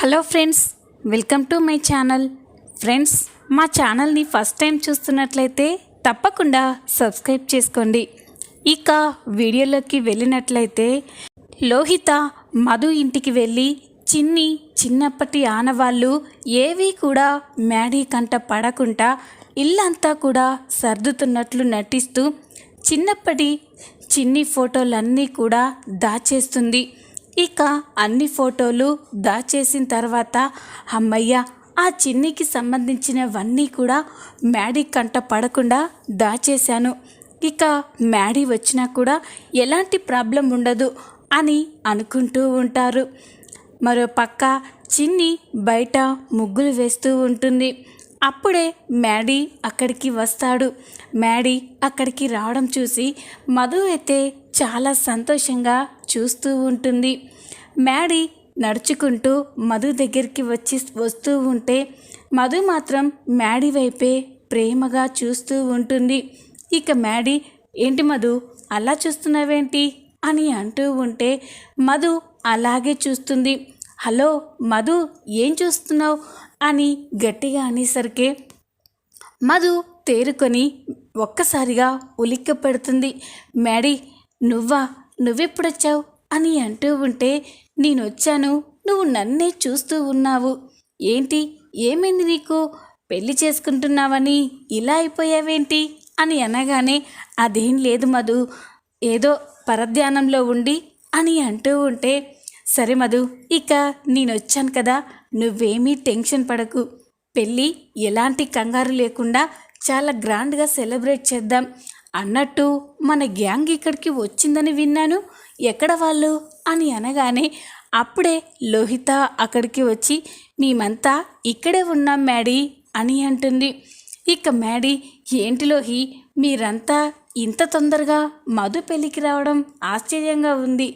Hello friends welcome to my channel. Friends మా ఛానల్ని first time చూస్తున్నట్లయితే తప్పకుండా సబ్స్క్రైబ్ చేసుకోండి. ఇక వీడియోలోకి వెళ్ళినట్లయితే లోహిత మధు ఇంటికి వెళ్ళి చిన్ని చిన్నప్పటి ఆనవాళ్ళు ఏవీ కూడా మ్యాడీ కంట పడకుండా ఇల్లంతా కూడా సర్దుతున్నట్లు నటిస్తూ చిన్నప్పటి చిన్ని ఫోటోలన్నీ కూడా దాచేస్తుంది. ఇక అన్ని ఫోటోలు దాచేసిన తర్వాత అమ్మయ్య ఆ చిన్నికి సంబంధించినవన్నీ కూడా మ్యాడీ కంట పడకుండా దాచేశాను. ఇక మ్యాడీ వచ్చినా కూడా ఎలాంటి ప్రాబ్లం ఉండదు అని అనుకుంటూ ఉంటారు. మరో పక్క చిన్ని బయట ముగ్గులు వేస్తూ ఉంటుంది. అప్పుడే మ్యాడీ అక్కడికి వస్తాడు. మ్యాడీ అక్కడికి రావడం చూసి మధు అయితే చాలా సంతోషంగా చూస్తూ ఉంటుంది. మ్యాడీ నడుచుకుంటూ మధు దగ్గరికి వచ్చి వస్తూ ఉంటే మధు మాత్రం మ్యాడీ వైపే ప్రేమగా చూస్తూ ఉంటుంది. ఇక మ్యాడీ ఏంటి మధు అలా చూస్తున్నావేంటి? అని అంటూ ఉంటే మధు అలాగే చూస్తుంది. హలో మధు ఏం చూస్తున్నావు? అని గట్టిగా అనేసరికి మధు తేరుకొని ఒక్కసారిగా ఉలిక్క పెడుతుంది మ్యాడీ నువ్వా? నువ్వెప్పుడొచ్చావు? అని అంటూ ఉంటే నేనొచ్చాను. నువ్వు నన్నే చూస్తూ ఉన్నావు. ఏంటి? ఏమైంది నీకు? పెళ్ళి చేసుకుంటున్నావని ఇలా అయిపోయావేంటి? అని అనగానే అదేం లేదు మధు. ఏదో పరధ్యానంలో ఉండి అని అంటూ ఉంటే సరే మధు ఇక నేనొచ్చాను కదా. నువ్వేమీ టెన్షన్ పడకు. పెళ్ళి ఎలాంటి కంగారు లేకుండా చాలా గ్రాండ్గా సెలబ్రేట్ చేద్దాం. అన్నట్టు మన గ్యాంగ్ ఇక్కడికి వచ్చిందని విన్నాను. ఎక్కడ వాళ్ళు? అని అనగానే అప్పుడే లోహిత అక్కడికి వచ్చి మేమంతా ఇక్కడే ఉన్నాం మ్యాడీ అని అంటుంది. ఇక మ్యాడీ ఏంటి లోహి మీరంతా ఇంత తొందరగా మధు పెళ్ళికి రావడం ఆశ్చర్యంగా ఉంది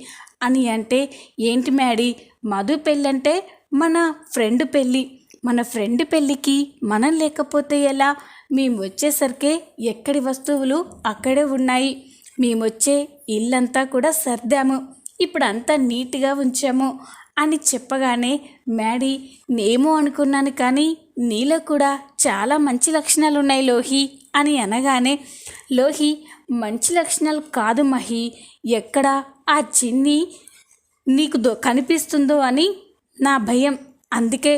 అని అంటే ఏంటి మ్యాడీ మధు పెళ్ళంటే మన ఫ్రెండ్ పెళ్ళి. మన ఫ్రెండ్ పెళ్ళికి మనం లేకపోతే ఎలా? మేము వచ్చేసరికి ఎక్కడి వస్తువులు అక్కడే ఉన్నాయి. మేమొచ్చే ఇల్లంతా కూడా సర్దాము. ఇప్పుడు అంతా నీట్గా ఉంచాము అని చెప్పగానే మ్యాడీ నేమో అనుకున్నాను కానీ నీలో కూడా చాలా మంచి లక్షణాలు ఉన్నాయి లోహి అని అనగానే లోహి మంచి లక్షణాలు కాదు మహి. ఎక్కడ ఆ చిన్ని నీకు దొ కనిపిస్తుందో అని నా భయం. అందుకే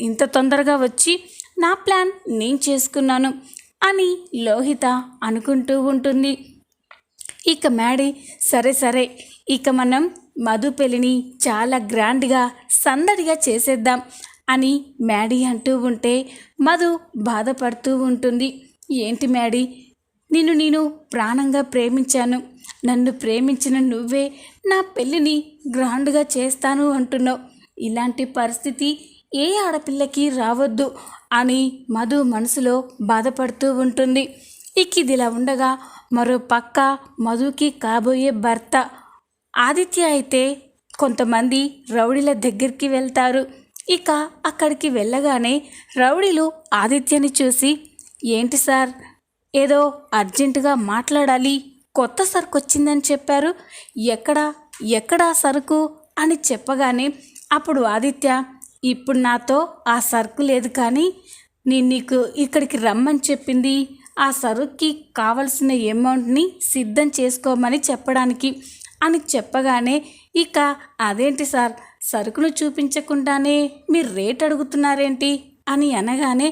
ఇంత తొందరగా వచ్చి నా ప్లాన్ నేను చేసుకున్నాను అని లోహిత అనుకుంటూ ఉంటుంది. ఇక మ్యాడీ సరే సరే. ఇక మనం మధు పెళ్ళిని చాలా గ్రాండ్గా సందడిగా చేసేద్దాం అని మ్యాడీ అంటూ ఉంటే మధు బాధపడుతూ ఉంటుంది. ఏంటి మ్యాడీ? నిన్ను నేను ప్రాణంగా ప్రేమించాను. నన్ను ప్రేమించిన నువ్వే నా పెళ్ళిని గ్రాండ్గా చేస్తాను అంటున్నావు. ఇలాంటి పరిస్థితి ఏ ఆడపిల్లకి రావద్దు అని మధు మనసులో బాధపడుతూ ఉంటుంది. ఇక ఇదిలా ఉండగా మరో పక్క మధుకి కాబోయే భర్త ఆదిత్య అయితే కొంతమంది రౌడీల దగ్గరికి వెళ్తారు. ఇక అక్కడికి వెళ్ళగానే రౌడీలు ఆదిత్యని చూసి ఏంటి సార్ ఏదో అర్జెంటుగా మాట్లాడాలి కొత్త సరుకు వచ్చిందని చెప్పారు. ఎక్కడ ఎక్కడా సరుకు? అని చెప్పగానే అప్పుడు ఆదిత్య ఇప్పుడు నాతో ఆ సరుకు లేదు కానీ నేను నీకు ఇక్కడికి రమ్మని చెప్పింది. ఆ సరుక్కి కావలసిన అమౌంట్ని సిద్ధం చేసుకోమని చెప్పడానికి అని చెప్పగానే ఇక అదేంటి సార్? సరుకును చూపించకుండానే మీరు రేట్ అడుగుతున్నారేంటి? అని అనగానే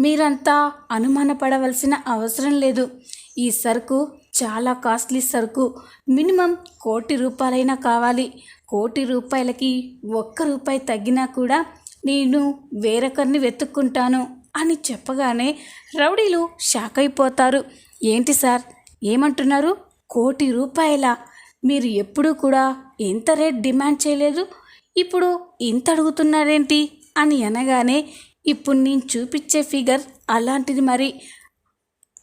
మీరంతా అనుమానపడవలసిన అవసరం లేదు. ఈ సరుకు చాలా కాస్ట్లీ సరుకు. మినిమం కోటి రూపాయలైనా కావాలి. కోటి రూపాయలకి ఒక్క రూపాయి తగ్గినా కూడా నేను వేరొకరిని వెతుక్కుంటాను అని చెప్పగానే రౌడీలు షాక్ అయిపోతారు. ఏంటి సార్? ఏమంటున్నారు? కోటి రూపాయల? మీరు ఎప్పుడూ కూడా ఎంత రేట్ డిమాండ్ చేయలేదు? ఇప్పుడు ఇంత అడుగుతున్నారేంటి? అని అనగానే ఇప్పుడు నేను చూపించే ఫిగర్ అలాంటిది మరి.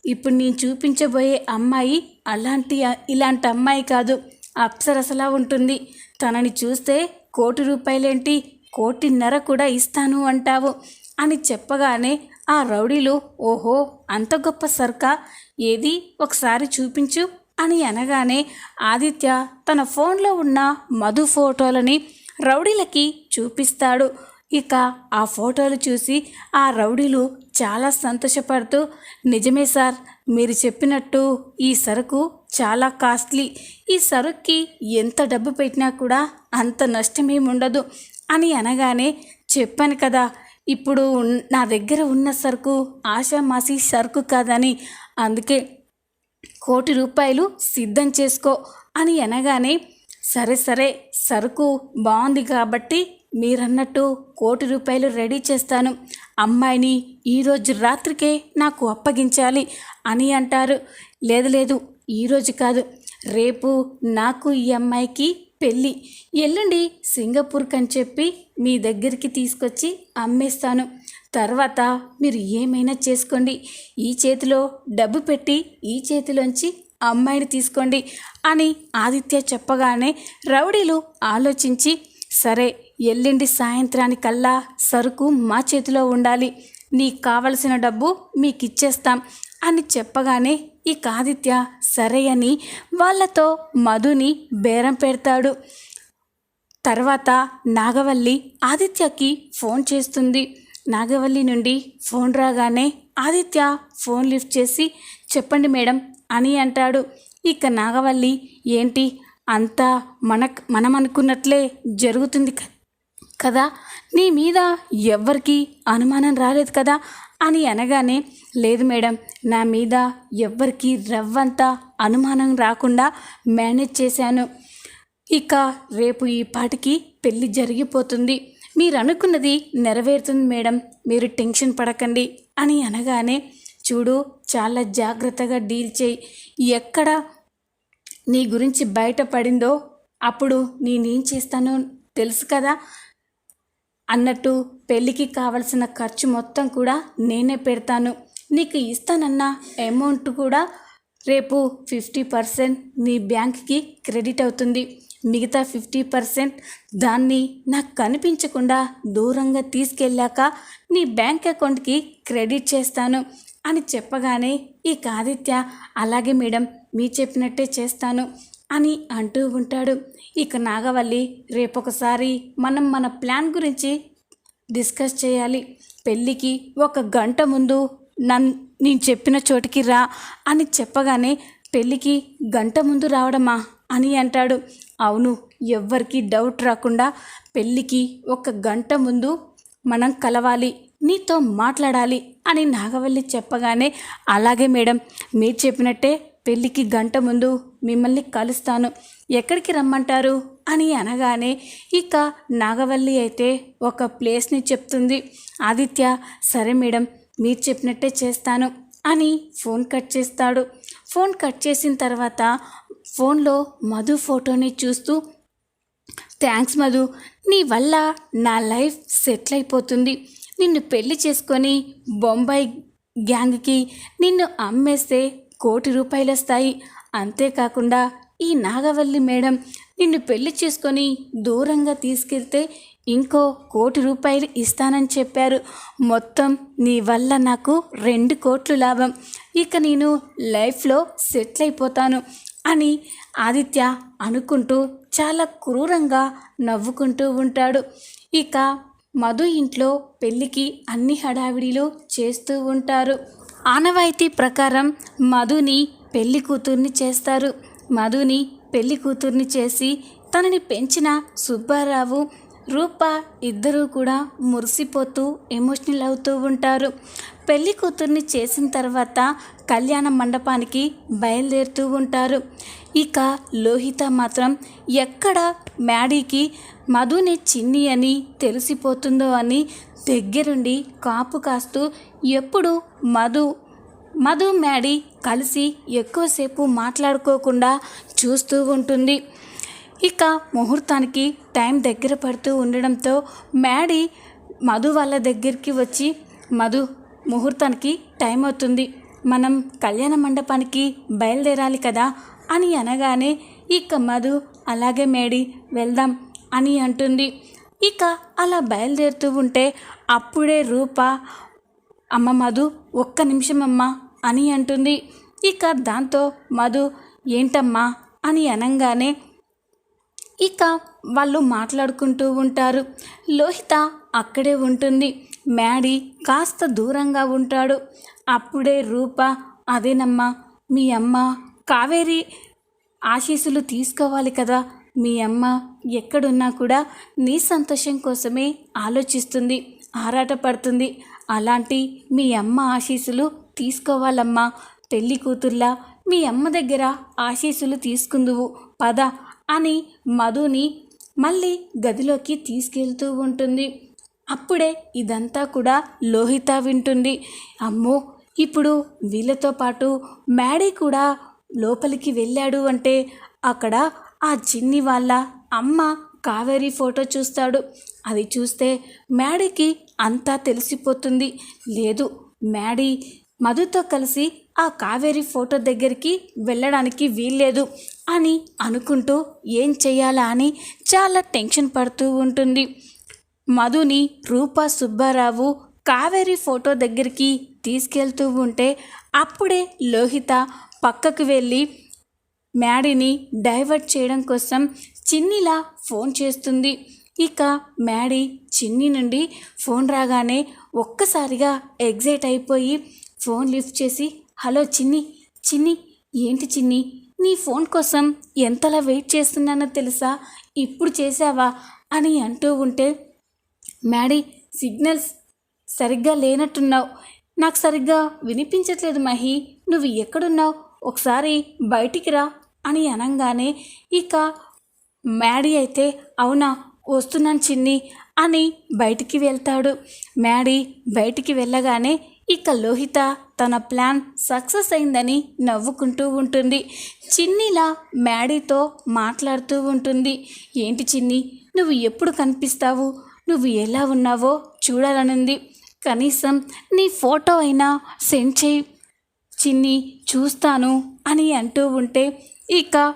ఇప్పుడు నేను చూపించబోయే అమ్మాయి అలాంటి ఇలాంటి అమ్మాయి కాదు. అప్సరసలా ఉంటుంది. తనని చూస్తే కోటి రూపాయలేంటి? కోటిన్నర కూడా ఇస్తాను అంటావు అని చెప్పగానే ఆ రౌడీలు ఓహో అంత గొప్ప సర్కా ఏది ఒకసారి చూపించు అని అనగానే ఆదిత్య తన ఫోన్లో ఉన్న మధు ఫోటోలని రౌడీలకి చూపిస్తాడు. ఇక ఆ ఫోటోలు చూసి ఆ రౌడీలు చాలా సంతోషపడుతూ నిజమే సార్ మీరు చెప్పినట్టు ఈ సరుకు చాలా కాస్ట్లీ. ఈ సరుక్కి ఎంత డబ్బు పెట్టినా కూడా అంత నష్టమేముండదు అని అనగానే చెప్పాను కదా. ఇప్పుడు ఉన్- నా దగ్గర ఉన్న సరుకు ఆషామాసి సరుకు కాదని. అందుకే కోటి రూపాయలు సిద్ధం చేసుకో అని అనగానే సరే సరే సరుకు బాగుంది కాబట్టి మీరన్నట్టు కోటి రూపాయలు రెడీ చేస్తాను. అమ్మాయిని ఈరోజు రాత్రికే నాకు అప్పగించాలి అని అంటారు. లేదు లేదు ఈరోజు కాదు. రేపు నాకు ఈ అమ్మాయికి పెళ్ళి. ఎల్లుండి సింగపూర్కి అని చెప్పి మీ దగ్గరికి తీసుకొచ్చి అమ్మేస్తాను. తర్వాత మీరు ఏమైనా చేసుకోండి. ఈ చేతిలో డబ్బు పెట్టి ఈ చేతిలోంచి అమ్మాయిని తీసుకోండి అని ఆదిత్య చెప్పగానే రౌడీలు ఆలోచించి సరే ఎల్లుండి సాయంత్రానికల్లా సరుకు మా చేతిలో ఉండాలి. నీకు కావలసిన డబ్బు మీకు ఇచ్చేస్తాం అని చెప్పగానే ఇక ఆదిత్య సరే అని వాళ్ళతో మధుని బేరం పెడతాడు. తర్వాత నాగవల్లి ఆదిత్యకి ఫోన్ చేస్తుంది. నాగవల్లి నుండి ఫోన్ రాగానే ఆదిత్య ఫోన్ లిఫ్ట్ చేసి చెప్పండి మేడం అని అంటాడు. ఇక నాగవల్లి ఏంటి? అంతా మన మనం అనుకున్నట్లే జరుగుతుంది క- కదా? నీ మీద ఎవ్వరికీ అనుమానం రాలేదు కదా? అని అనగానే లేదు మేడం నా మీద ఎవ్వరికి రవ్వంత అనుమానం రాకుండా మేనేజ్ చేశాను. ఇక రేపు ఈ పాటికి పెళ్ళి జరిగిపోతుంది. మీరు అనుకున్నది నెరవేరుతుంది మేడం మీరు టెన్షన్ పడకండి అని అనగానే చూడు చాలా జాగ్రత్తగా డీల్ చేయి. ఎక్కడ నీ గురించి బయటపడిందో అప్పుడు నేనేం చేస్తానో తెలుసు కదా. అన్నట్టు పెళ్ళికి కావలసిన ఖర్చు మొత్తం కూడా నేనే పెడతాను. నీకు ఇస్తానన్న అమౌంట్ కూడా రేపు ఫిఫ్టీ పర్సెంట్ నీ బ్యాంక్కి క్రెడిట్ అవుతుంది. మిగతా ఫిఫ్టీ పర్సెంట్ దాన్ని నాకు కనిపించకుండా దూరంగా తీసుకెళ్ళాక నీ బ్యాంక్ అకౌంట్కి క్రెడిట్ చేస్తాను అని చెప్పగానే ఈ ఆదిత్య అలాగే మేడం మీ చెప్పినట్టే చేస్తాను అని అంటూ ఉంటాడు. ఇక నాగవల్లి రేపొకసారి మనం మన ప్లాన్ గురించి డిస్కస్ చేయాలి. పెళ్ళికి ఒక గంట ముందు నన్ నేను చెప్పిన చోటికి రా అని చెప్పగానే పెళ్ళికి గంట ముందు రావడమా అని అంటాడు. అవును ఎవ్వరికి డౌట్ రాకుండా పెళ్ళికి ఒక గంట ముందు మనం కలవాలి నీతో మాట్లాడాలి అని నాగవల్లి చెప్పగానే అలాగే మేడం మీరు చెప్పినట్టే పెళ్ళికి గంట ముందు మిమ్మల్ని కలుస్తాను. ఎక్కడికి రమ్మంటారు? అని అనగానే ఇక నాగవల్లి అయితే ఒక ప్లేస్ని చెప్తుంది. ఆదిత్య సరే మేడం మీరు చెప్పినట్టే చేస్తాను అని ఫోన్ కట్ చేస్తాడు. ఫోన్ కట్ చేసిన తర్వాత ఫోన్లో మధు ఫోటోని చూస్తూ థ్యాంక్స్ మధు నీ వల్ల నా లైఫ్ సెటిల్ అయిపోతుంది. నిన్ను పెళ్ళి చేసుకొని బొంబాయి గ్యాంగ్కి నిన్ను అమ్మేస్తే కోటి రూపాయలు వస్తాయి. అంతేకాకుండా ఈ నాగవల్లి మేడం నిన్ను పెళ్ళి చేసుకొని దూరంగా తీసుకెళ్తే ఇంకో కోటి రూపాయలు ఇస్తానని చెప్పారు. మొత్తం నీ వల్ల నాకు రెండు కోట్లు లాభం. ఇక నేను లైఫ్లో సెటిల్ అయిపోతాను అని ఆదిత్య అనుకుంటూ చాలా క్రూరంగా నవ్వుకుంటూ ఉంటాడు. ఇక మధు ఇంట్లో పెళ్ళికి అన్ని హడావిడిలు చేస్తూ ఉంటారు. ఆనవాయితీ ప్రకారం మధుని పెళ్ళి కూతుర్ని చేస్తారు. మధుని పెళ్ళి కూతుర్ని చేసి తనని పెంచిన సుబ్బారావు రూప ఇద్దరూ కూడా మురిసిపోతూ ఎమోషనల్ అవుతూ ఉంటారు. పెళ్ళి కూతుర్ని చేసిన తర్వాత కళ్యాణ మండపానికి బయలుదేరుతూ ఉంటారు. ఇక లోహిత మాత్రం ఎక్కడ మ్యాడీకి మధుని చిన్ని అని తెలిసిపోతుందో అని దగ్గరుండి కాపు కాస్తూ ఎప్పుడు మధు మధు మ్యాడీ కలిసి ఎక్కువసేపు మాట్లాడుకోకుండా చూస్తూ ఉంటుంది. ఇక ముహూర్తానికి టైం దగ్గర పడుతూ ఉండడంతో మ్యాడీ మధు వాళ్ళ దగ్గరికి వచ్చి మధు ముహూర్తానికి టైం అవుతుంది. మనం కళ్యాణ మండపానికి బయలుదేరాలి కదా? అని అనగానే ఇక మధు అలాగే మేడి వెళ్దాం అని అంటుంది. ఇక అలా బయలుదేరుతూ ఉంటే అప్పుడే రూప అమ్మ మధు ఒక్క నిమిషం అమ్మా అని అంటుంది. ఇక దాంతో మధు ఏంటమ్మా? అని అనగానే ఇక వాళ్ళు మాట్లాడుకుంటూ ఉంటారు. లోహిత అక్కడే ఉంటుంది. మ్యాడీ కాస్త దూరంగా ఉంటాడు. అప్పుడే రూప అదేనమ్మా మీ అమ్మ కావేరి ఆశీస్సులు తీసుకోవాలి కదా. మీ అమ్మ ఎక్కడున్నా కూడా నీ సంతోషం కోసమే ఆలోచిస్తుంది ఆరాటపడుతుంది. అలాంటి మీ అమ్మ ఆశీస్సులు తీసుకోవాలమ్మా. పెళ్ళి కూతుర్లా మీ అమ్మ దగ్గర ఆశీస్సులు తీసుకుందువు. పద అని మధుని మళ్ళీ గదిలోకి తీసుకెళ్తూ ఉంటుంది. అప్పుడే ఇదంతా కూడా లోహిత వింటుంది. అమ్మో! ఇప్పుడు వీళ్ళతో పాటు మ్యాడీ కూడా లోపలికి వెళ్ళాడు అంటే అక్కడ ఆ చిన్ని వాళ్ళ అమ్మ కావేరి ఫోటో చూస్తాడు. అది చూస్తే మ్యాడీకి అంతా తెలిసిపోతుంది. లేదు మ్యాడీ మధుతో కలిసి ఆ కావేరి ఫోటో దగ్గరికి వెళ్ళడానికి వీల్లేదు అని అనుకుంటూ ఏం చేయాలా అని చాలా టెన్షన్ పడుతూ ఉంటుంది. మధుని రూపా సుబ్బారావు కావేరి ఫోటో దగ్గరికి తీసుకెళ్తూ ఉంటే అప్పుడే లోహిత పక్కకు వెళ్ళి మ్యాడీని డైవర్ట్ చేయడం కోసం చిన్నిలా ఫోన్ చేస్తుంది. ఇక మ్యాడీ చిన్ని నుండి ఫోన్ రాగానే ఒక్కసారిగా ఎగ్జైట్ అయిపోయి ఫోన్ లిఫ్ట్ చేసి హలో చిన్ని చిన్ని ఏంటి చిన్ని? నీ ఫోన్ కోసం ఎంతలా వెయిట్ చేస్తున్నానో తెలుసా? ఇప్పుడు చేసావా అని అంటూ ఉంటే మ్యాడీ సిగ్నల్స్ సరిగ్గా లేనట్టున్నావు. నాకు సరిగ్గా వినిపించట్లేదు మహి. నువ్వు ఎక్కడున్నావు? ఒకసారి బయటికి రా అని అనగానే ఇక మ్యాడీ అయితే అవునా వస్తున్నాను చిన్ని అని బయటికి వెళ్తాడు. మ్యాడీ బయటికి వెళ్ళగానే ఇక లోహిత తన ప్లాన్ సక్సెస్ అయిందని నవ్వుకుంటూ ఉంటుంది. చిన్నిలా మ్యాడీతో మాట్లాడుతూ ఉంటుంది. ఏంటి చిన్ని నువ్వు ఎప్పుడు కనిపిస్తావు? నువ్వు ఎలా ఉన్నావో చూడాలనుంది. కనీసం నీ ఫోటో అయినా సెండ్ చేయి. చిన్ని చూస్తాను అని అంటూ ఉంటే ఇక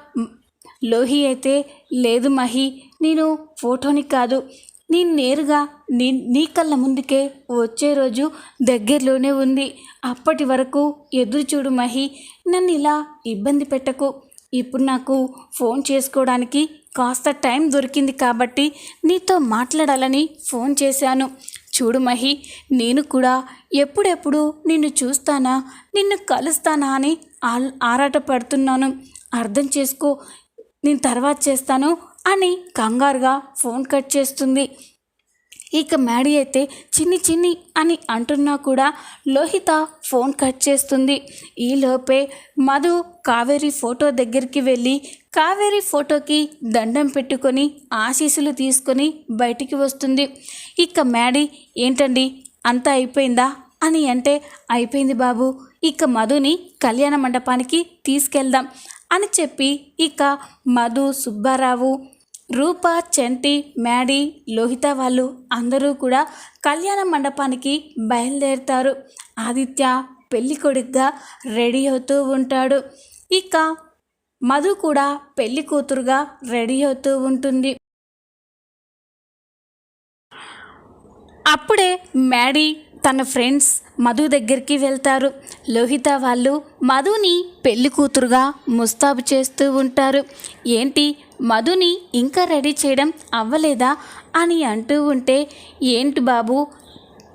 లోహి అయితే లేదు మహి నేను ఫోటోని కాదు. నేను నేరుగా నీ నీ కళ్ళ ముందుకే వచ్చే రోజు దగ్గరలోనే ఉంది. అప్పటి వరకు ఎదురు చూడు మహి నన్ను ఇలా ఇబ్బంది పెట్టకు. ఇప్పుడు నాకు ఫోన్ చేసుకోవడానికి కాస్త టైం దొరికింది కాబట్టి నీతో మాట్లాడాలని ఫోన్ చేశాను. చూడు మహి నేను కూడా ఎప్పుడెప్పుడు నిన్ను చూస్తానా నిన్ను కలుస్తానా అని ఆల్ ఆరాటపడుతున్నాను. అర్థం చేసుకో నేను తర్వాత చేస్తాను అని కంగారుగా ఫోన్ కట్ చేస్తుంది. ఇక మ్యాడీ అయితే చిన్ని చిన్ని అని అంటున్నా కూడా లోహిత ఫోన్ కట్ చేస్తుంది. ఈలోపే మధు కావేరి ఫోటో దగ్గరికి వెళ్ళి కావేరి ఫోటోకి దండం పెట్టుకొని ఆశీస్సులు తీసుకొని బయటికి వస్తుంది. ఇక మ్యాడీ ఏంటండి? అంతా అయిపోయిందా? అని అంటే అయిపోయింది బాబు. ఇక మధుని కళ్యాణ మండపానికి తీసుకెళ్దాం అని చెప్పి ఇక మధు సుబ్బారావు రూప చంటి మ్యాడీ లోహిత వాళ్ళు అందరూ కూడా కళ్యాణ మండపానికి బయలుదేరుతారు. ఆదిత్య పెళ్ళి కొడుకుగా రెడీ అవుతూ ఉంటాడు. ఇక మధు కూడా పెళ్ళి కూతురుగా రెడీ అవుతూ ఉంటుంది. అప్పుడే మ్యాడీ తన ఫ్రెండ్స్ మధు దగ్గరికి వెళ్తారు. లోహిత వాళ్ళు మధుని పెళ్ళి కూతురుగా ముస్తాబు చేస్తూ ఉంటారు. ఏంటి మధుని ఇంకా రెడీ చేయడం అవ్వలేదా అని అంటూ ఉంటే ఏంటి బాబు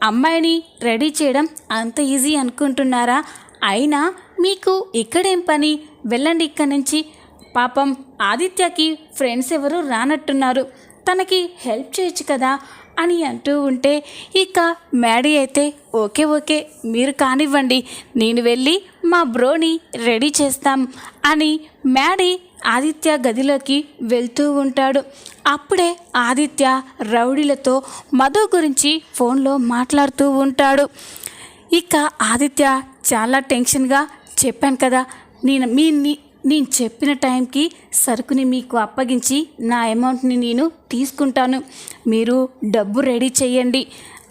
అమ్మాయిని రెడీ చేయడం అంత ఈజీ అనుకుంటున్నారా? అయినా మీకు ఇక్కడేం పని? వెళ్ళండి ఇక్కడి నుంచి. పాపం ఆదిత్యకి ఫ్రెండ్స్ ఎవరు రానట్టున్నారు. తనకి హెల్ప్ చేయొచ్చు కదా. అని అంటూ ఉంటే ఇక మ్యాడీ అయితే ఓకే ఓకే మీరు కానివ్వండి నేను వెళ్ళి మా బ్రోని రెడీ చేస్తాం అని మ్యాడీ ఆదిత్య గదిలోకి వెళ్తూ ఉంటాడు. అప్పుడే ఆదిత్య రౌడీలతో మధు గురించి ఫోన్లో మాట్లాడుతూ ఉంటాడు. ఇక ఆదిత్య చాలా టెన్షన్గా చెప్పాను కదా నేను మీ నేను చెప్పిన టైంకి సరుకుని మీకు అప్పగించి నా అమౌంట్ని నేను తీసుకుంటాను. మీరు డబ్బు రెడీ చేయండి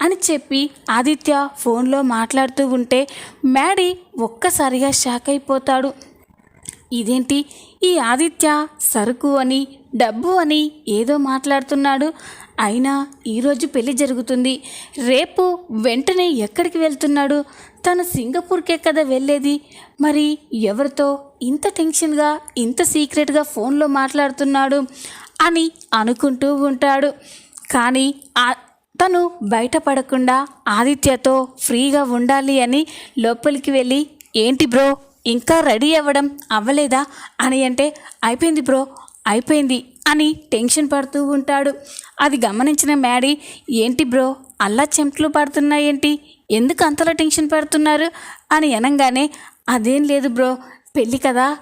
అని చెప్పి ఆదిత్య ఫోన్లో మాట్లాడుతూ ఉంటే మ్యాడీ ఒక్కసారిగా షాక్ అయిపోతాడు. ఇదేంటి? ఈ ఆదిత్య సరుకు అని డబ్బు అని ఏదో మాట్లాడుతున్నాడు. అయినా ఈరోజు పెళ్ళి జరుగుతుంది. రేపు వెంటనే ఎక్కడికి వెళ్తున్నాడు? తను సింగపూర్కే కదా వెళ్ళేది. మరి ఎవరితో ఇంత టెన్షన్గా ఇంత సీక్రెట్గా ఫోన్లో మాట్లాడుతున్నాడు అని అనుకుంటూ ఉంటాడు. కానీ తను బయటపడకుండా ఆదిత్యతో ఫ్రీగా ఉండాలి అని లోపలికి వెళ్ళి ఏంటి బ్రో ఇంకా రెడీ అవ్వడం అవ్వలేదా అని అంటే అయిపోయింది బ్రో అయిపోయింది అని టెన్షన్ పడుతూ ఉంటాడు. అది గమనించిన మ్యాడీ ఏంటి బ్రో అల్లా చెంట్లు పడుతున్నాయేంటి? ఎందుకు అంతలా టెన్షన్ పడుతున్నారు? అని అనగానే అదేం లేదు బ్రో పెళ్ళి కదా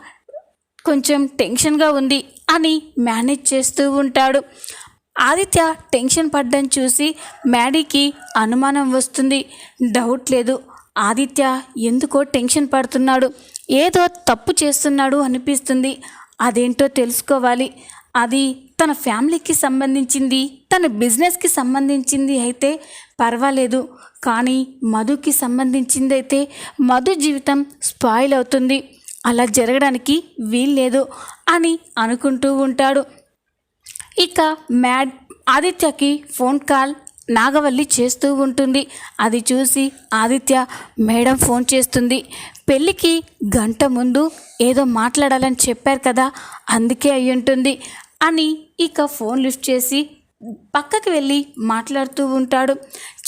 కొంచెం టెన్షన్గా ఉంది అని మేనేజ్ చేస్తూ ఉంటాడు. ఆదిత్య టెన్షన్ పడ్డం చూసి మ్యాడీకి అనుమానం వస్తుంది. డౌట్ లేదు ఆదిత్య ఎందుకో టెన్షన్ పడుతున్నాడు. ఏదో తప్పు చేస్తున్నాడు అనిపిస్తుంది. అదేంటో తెలుసుకోవాలి. అది తన ఫ్యామిలీకి సంబంధించింది తన బిజినెస్కి సంబంధించింది అయితే పర్వాలేదు. కానీ మధుకి సంబంధించింది అయితే మధు జీవితం స్పాయిల్ అవుతుంది. అలా జరగడానికి వీల్లేదు అని అనుకుంటూ ఉంటాడు. ఇక మ్యాడ్ ఆదిత్యకి ఫోన్ కాల్ నాగవల్లి చేస్తూ ఉంటుంది. అది చూసి ఆదిత్య మేడం ఫోన్ చేస్తుంది. పెళ్ళికి గంట ముందు ఏదో మాట్లాడాలని చెప్పారు కదా అందుకే అయి ఉంటుంది అని ఇక ఫోన్ లిఫ్ట్ చేసి పక్కకి వెళ్ళి మాట్లాడుతూ ఉంటాడు.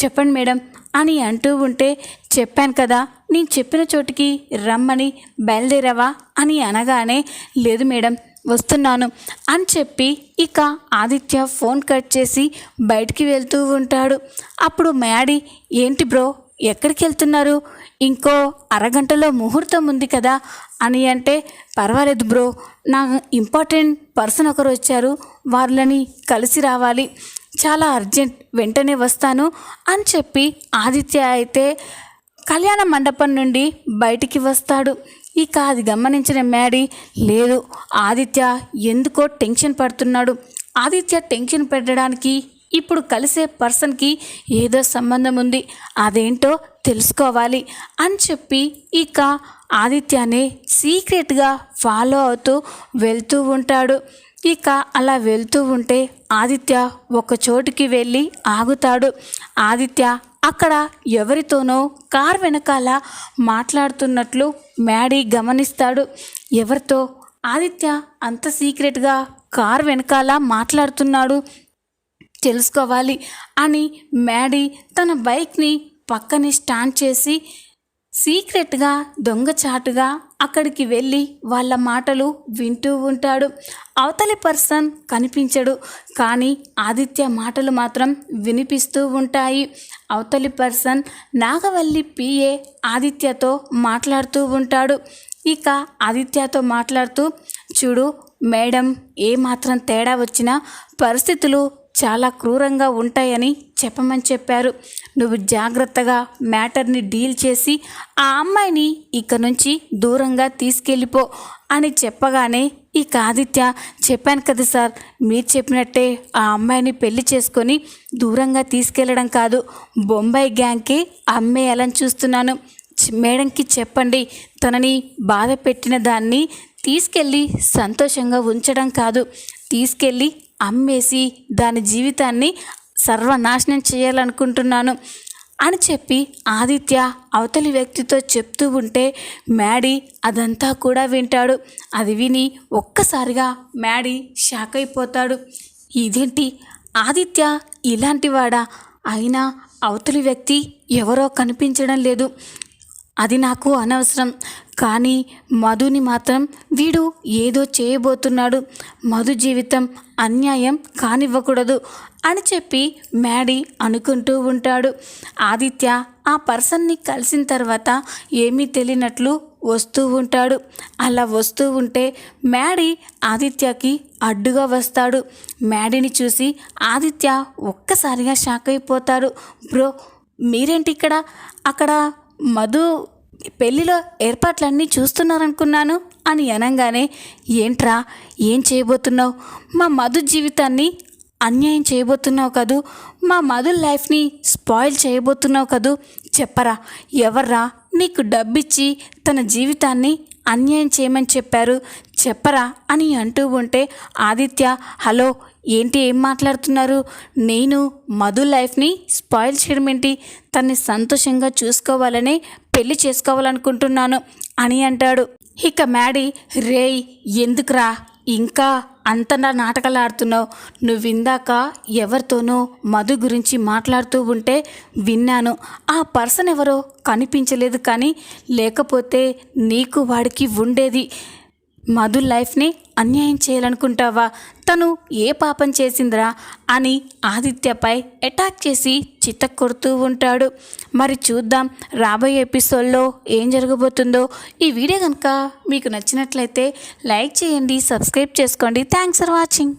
చెప్పండి మేడం అని అంటూ ఉంటే చెప్పాను కదా నేను చెప్పిన చోటికి రమ్మని బయలుదేరావా అని అనగానే లేదు మేడం వస్తున్నాను అని చెప్పి ఇక ఆదిత్య ఫోన్ కట్ చేసి బయటికి వెళ్తూ ఉంటాడు. అప్పుడు మ్యాడీ ఏంటి బ్రో ఎక్కడికి వెళ్తున్నారు? ఇంకో అరగంటలో ముహూర్తం ఉంది కదా అని అంటే పర్వాలేదు బ్రో నా ఇంపార్టెంట్ పర్సన్ ఒకరు వచ్చారు వాళ్ళని కలిసి రావాలి. చాలా అర్జెంట్ వెంటనే వస్తాను అని చెప్పి ఆదిత్య అయితే కళ్యాణ మండపం నుండి బయటికి వస్తాడు. ఇక అది గమనించిన మ్యాడీ. లేదు ఆదిత్య ఎందుకో టెన్షన్ పడుతున్నాడు. ఆదిత్య టెన్షన్ పెట్టడానికి ఇప్పుడు కలిసే పర్సన్కి ఏదో సంబంధం ఉంది. అదేంటో తెలుసుకోవాలి అని చెప్పి ఇక ఆదిత్యని సీక్రెట్గా ఫాలో అవుతూ వెళ్తూ ఉంటాడు. ఇక అలా వెళ్తూ ఉంటే ఆదిత్య ఒక చోటుకి వెళ్ళి ఆగుతాడు. ఆదిత్య అక్కడ ఎవరితోనో కార్ వెనకాల మాట్లాడుతున్నట్లు మ్యాడీ గమనిస్తాడు. ఎవరితో? ఆదిత్య అంత సీక్రెట్గా కార్ వెనకాల మాట్లాడుతున్నాడు. తెలుసుకోవాలి అని మ్యాడీ తన బైక్ని పక్కనే స్టాండ్ చేసి సీక్రెట్గా దొంగచాటుగా అక్కడికి వెళ్ళి వాళ్ళ మాటలు వింటూ ఉంటాడు. అవతలి పర్సన్ కనిపించడు. కానీ ఆదిత్య మాటలు మాత్రం వినిపిస్తూ ఉంటాయి. అవతలి పర్సన్ నాగవల్లి పిఏ ఆదిత్యతో మాట్లాడుతూ ఉంటాడు. ఇక ఆదిత్యతో మాట్లాడుతూ చూడు మేడం ఏ మాత్రం తేడా వచ్చినా పరిస్థితులు చాలా క్రూరంగా ఉంటాయని చెప్పమని చెప్పారు. నువ్వు జాగ్రత్తగా మ్యాటర్ని డీల్ చేసి ఆ అమ్మాయిని ఇక నుంచి దూరంగా తీసుకెళ్ళిపో అని చెప్పగానే ఇక ఆదిత్య చెప్పాను కదా సార్ మీరు చెప్పినట్టే ఆ అమ్మాయిని పెళ్ళి చేసుకొని దూరంగా తీసుకెళ్ళడం కాదు బొంబాయి గ్యాంగ్కి అమ్మేయాలని చూస్తున్నాను. మేడంకి చెప్పండి తనని బాధ పెట్టిన దాన్ని తీసుకెళ్ళి సంతోషంగా ఉంచడం కాదు తీసుకెళ్ళి అమ్మేసి దాని జీవితాన్ని సర్వనాశనం చేయాలనుకుంటున్నాను అని చెప్పి ఆదిత్య అవతలి వ్యక్తితో చెప్తూ ఉంటే మ్యాడీ అదంతా కూడా వింటాడు. అది విని ఒక్కసారిగా మ్యాడీ షాక్ అయిపోతాడు. ఇదేంటి? ఆదిత్య ఇలాంటివాడా అయినా అవతలి వ్యక్తి ఎవరో కనిపించడం లేదు. అది నాకు అనవసరం. కానీ మధుని మాత్రం వీడు ఏదో చేయబోతున్నాడు. మధు జీవితం అన్యాయం కానివ్వకూడదు అని చెప్పి మ్యాడీ అనుకుంటూ ఉంటాడు. ఆదిత్య ఆ పర్సన్ని కలిసిన తర్వాత ఏమీ తెలియనట్లు వస్తూ ఉంటాడు. అలా వస్తూ ఉంటే మ్యాడీ ఆదిత్యకి అడ్డుగా వస్తాడు. మ్యాడీని చూసి ఆదిత్య ఒక్కసారిగా షాక్ అయిపోతాడు. బ్రో మీరేంటి ఇక్కడ? అక్కడ మధు పెళ్ళిలో ఏర్పాట్లన్నీ చూస్తున్నారనుకున్నాను అని అనగానే ఏంట్రా? ఏం చేయబోతున్నావు? మా మధు జీవితాన్ని అన్యాయం చేయబోతున్నావు కదూ? మా మధు లైఫ్ని స్పాయిల్ చేయబోతున్నావు కదూ? చెప్పరా? ఎవర్రా? నీకు డబ్బిచ్చి తన జీవితాన్ని అన్యాయం చేయమని చెప్పారు. చెప్పరా? అని అంటూ ఉంటే ఆదిత్య హలో ఏంటి ఏం మాట్లాడుతున్నారు? నేను మధు లైఫ్ని స్పాయిల్ చేయడం ఏంటి? తన్ని సంతోషంగా చూసుకోవాలని పెళ్ళి చేసుకోవాలనుకుంటున్నాను అని అంటాడు. ఇక మ్యాడీ రేయ్ ఎందుకురా? ఇంకా అంత నాటకాలు ఆడుతున్నావు. నువ్వు ఇందాక ఎవరితోనో మధు గురించి మాట్లాడుతూ ఉంటే విన్నాను. ఆ పర్సన్ ఎవరో కనిపించలేదు కానీ లేకపోతే నీకు వాడికి ఉండేది మధు లైఫ్ని అన్యాయం చేయాలనుకుంటావా? తను ఏ పాపం చేసిందిరా? అని ఆదిత్యపై అటాక్ చేసి చిత్త కొడుతూ ఉంటాడు. మరి చూద్దాం రాబోయే ఎపిసోడ్లో ఏం జరగబోతుందో. ఈ వీడియో కనుక మీకు నచ్చినట్లయితే లైక్ చేయండి సబ్స్క్రైబ్ చేసుకోండి. Thanks for watching.